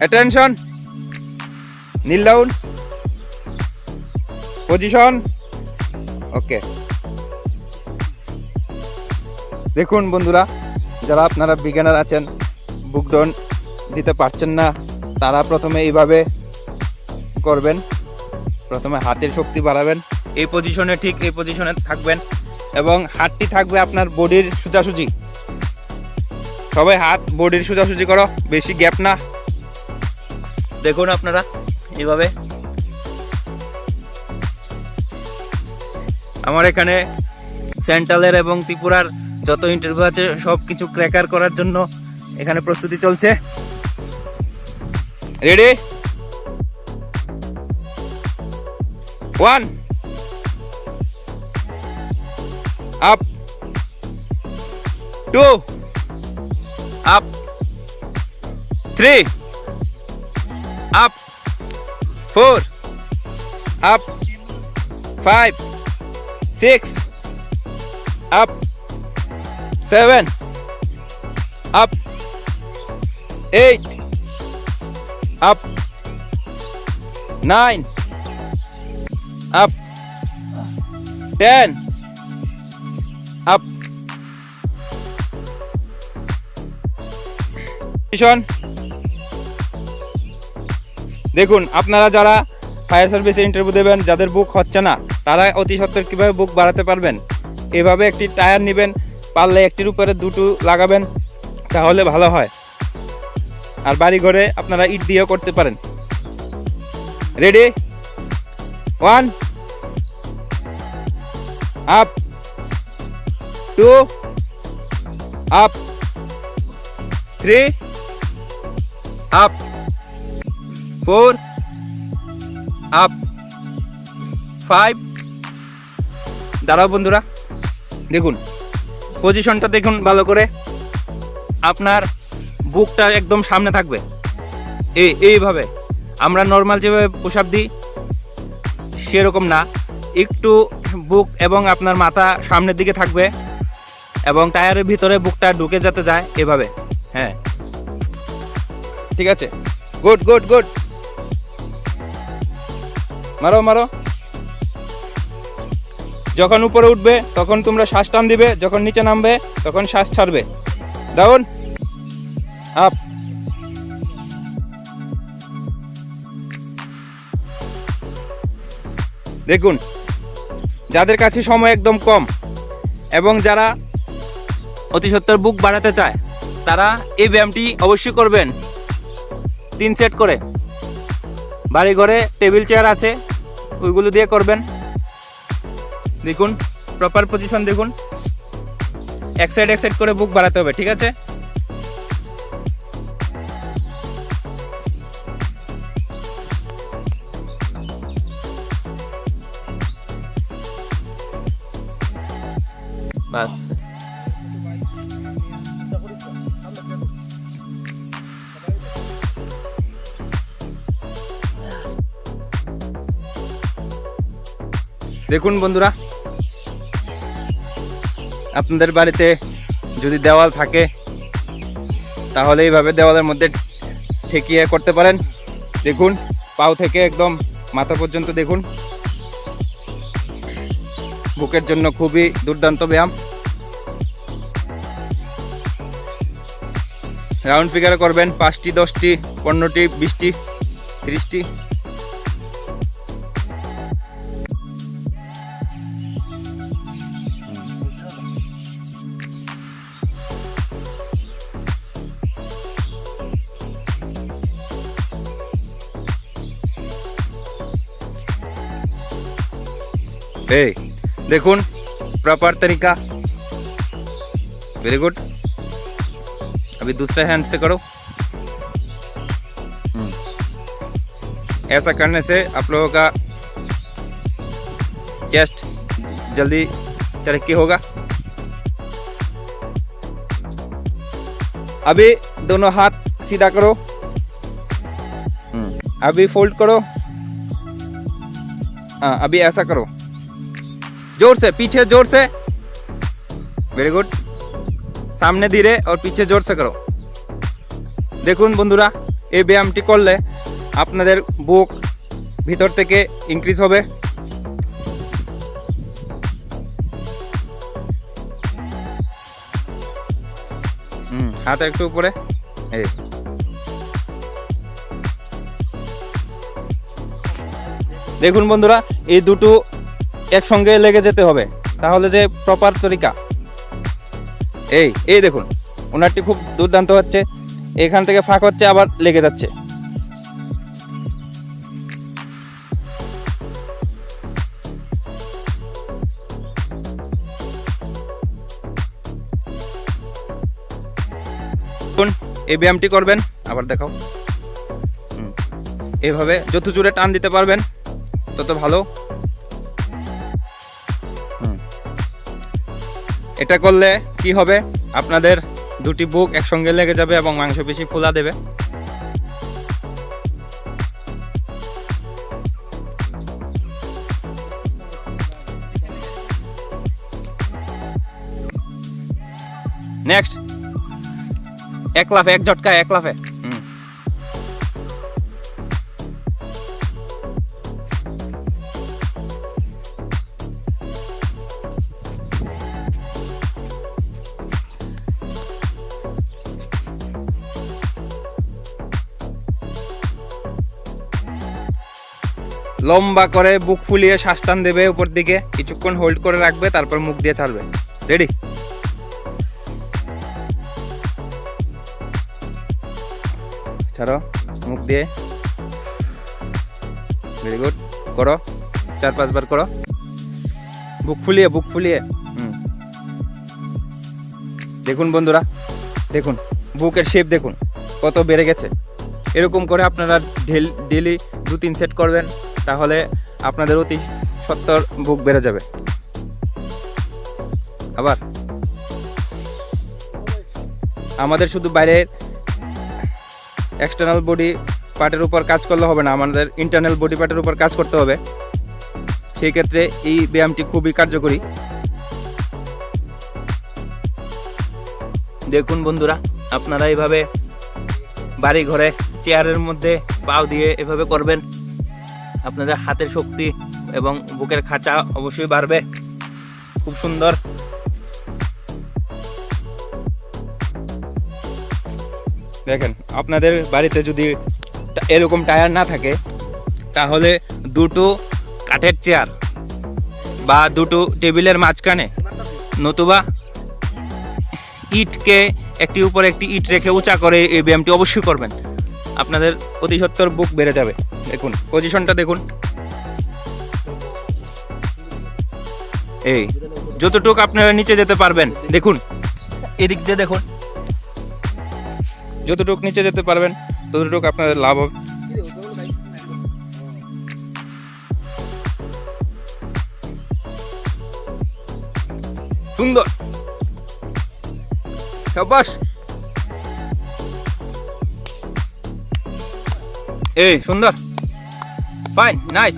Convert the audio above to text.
Attention kneel down position okay দেখুন বন্ধুরা, যারা আপনারা বিজ্ঞানার আছেন বুক ডাউন দিতে পারছেন না, তারা প্রথমে এইভাবে করবেন। প্রথমে হাতের শক্তি বাড়াবেন। এই পজিশনে ঠিক এই পজিশনে থাকবেন এবং হাতটি থাকবে আপনার বডির সোজাসুজি। সবাই হাত বডির সোজাসুজি করো, বেশি গ্যাপ না। দেখুন আপনারা, এইভাবে। আমার এখানে সেন্ট্রালের এবং ত্রিপুরার যত ইন্টারভিউ আছে সব কিছু ক্র্যাকার করার জন্য এখানে প্রস্তুতি চলছে। Ready one up two up three up, four, up, five, six, up, seven, up, eight, up, nine, up, ten, up. Position. দেখুন, আপনারা যারা ফায়ার সার্ভিসে ইন্টারভিউ দেবেন, যাদের বুক হচ্ছে না, তারা অতি সত্বর কীভাবে বুক বাড়াতে পারবেন? এভাবে একটি টায়ার নেবেন, পারলে একটির উপরে দুটো লাগাবেন, তাহলে ভালো হয়। আর বাড়ি ঘরে আপনারা ইট দিয়েও করতে পারেন। Ready one up two up three up four up five. দাঁড়াও বন্ধুরা, দেখুন, পজিশনটা দেখুন ভালো করে। আপনার বুকটা একদম সামনে থাকবে। এই এইভাবে। আমরা নর্মাল যেভাবে পোশাক দিই, সেরকম না। একটু বুক এবং আপনার মাথা সামনের দিকে থাকবে এবং টায়ারের ভিতরে বুকটা ঢুকে যেতে যায় এভাবে। হ্যাঁ। ঠিক আছে। Good good good. মারো মারো। যখন উপরে উঠবে, তখন তোমরা শ্বাস টান দিবে, যখন নিচে নামবে, তখন শ্বাস ছাড়বে। ডাউন। আপ। দেখুন, যাদের কাছে সময় একদম কম এবং যারা অতি সত্তর বুক বাড়াতে চায়, তারা এই ব্যায়ামটি অবশ্যই করবেন। তিন সেট করে। বাড়ি ঘরে টেবিল চেয়ার আছে, ওইগুলো দিয়ে করবেন। দেখুন প্রপার পজিশন দেখুন। এক সাইড এক সাইড করে বুক বাড়াতে হবে, ঠিক আছে? বাস। দেখুন বন্ধুরা, আপনাদের বাড়িতে যদি দেওয়াল থাকে, তাহলে এইভাবে দেওয়ালের মধ্যে ঠেকিয়ে করতে পারেন। দেখুন, পাও থেকে একদম মাথা পর্যন্ত দেখুন। বুকের জন্য খুবই দুর্দান্ত ব্যায়াম। রাউন্ড ফিগারে করবেন পাঁচটি, দশটি, পনেরোটি, বিশটি, তিরিশটি। ए देखुन प्रॉपर तरीका वेरी गुड अभी दूसरे हैंड से करो। हम्म। ऐसा करने से आप लोगों का चेस्ट जल्दी तरक्की होगा। अभी दोनों हाथ सीधा करो। हम्म। अभी फोल्ड करो। हाँ अभी ऐसा करो। जोर से पीछे जोर से वेरी गुड সামনে ধীরে और पीछे जोर से करो দেখুন বন্ধুরা এই ব্যায়ামটি করলে আপনাদের বুক ভিতর থেকে ইনক্রিজ হবে হুম হাত একটু উপরে এই দেখুন বন্ধুরা এই দুটো একসঙ্গে লেগে যেতে হবে। তাহলে যে প্রপার তরিকা। এই এই দেখুন ওনারটি খুব দুর্দান্ত হচ্ছে। এখান থেকে ফাঁক হচ্ছে, আবার লেগে যাচ্ছে। এই ব্যায়ামটি করবেন, আবার দেখাও। হুম। এইভাবে যত জোরে টান দিতে পারবেন, তত ভালো। এটা করলে কি হবে? আপনাদের দুটি বুক একসঙ্গে লেগে যাবে এবং মাংস বেশি ফোলা দেবে। নেক্সট এক লাফে, এক ঝটকা এক লাফে। লম্বা করে বুক ফুলিয়ে শ্বাস টান দেবে উপর দিকে। কিছুক্ষণ হোল্ড করে রাখবে, তারপর মুখ দিয়ে ছাড়বে। রেডি ছাড়ো, মুখ দিয়ে। ভেরি গুড করো, চার পাঁচবার করো। বুক ফুলিয়ে বুক ফুলিয়ে। দেখুন বন্ধুরা, দেখুন, বুকের শেপ দেখুন, কত বেড়ে গেছে। এরকম করে আপনারা ডেলি দু তিন সেট করবেন। তাহলে আপনাদের অতি সত্তর বুক বেড়ে যাবে। আবার আমাদের শুধু বাইরের এক্সটার্নাল বডি পার্টের উপর কাজ করলে হবে না, আমাদের ইন্টারনাল বডি পার্টের উপর কাজ করতে হবে। সেই ক্ষেত্রে এই ব্যায়ামটি খুবই কার্যকরী। দেখুন বন্ধুরা, আপনারা এইভাবে বাড়ি ঘরে চেয়ারের মধ্যে পাও দিয়ে এভাবে করবেন। আপনাদের হাতের শক্তি এবং বুকের খাঁচা অবশ্যই বাড়বে। খুব সুন্দর। দেখেন, আপনাদের বাড়িতে যদি এরকম টায়ার না থাকে, তাহলে দুটো কাঠের চেয়ার বা দুটো টেবিলের মাঝখানে নতুবা ইটকে একটি উপরে একটি ইট রেখে উঁচা করে এই ব্যায়ামটি অবশ্যই করবেন। আপনাদের অতি সত্তর বুক বেড়ে যাবে। দেখুন পজিশনটা দেখুন। এই, যতটুকু আপনারা নিচে যেতে পারবেন, দেখুন, এদিক দিয়ে দেখুন। যতটুকু নিচে যেতে পারবেন, ততটুকু আপনাদের লাভ হবে। সুন্দর। সাবাস! এই সুন্দর। Fine nice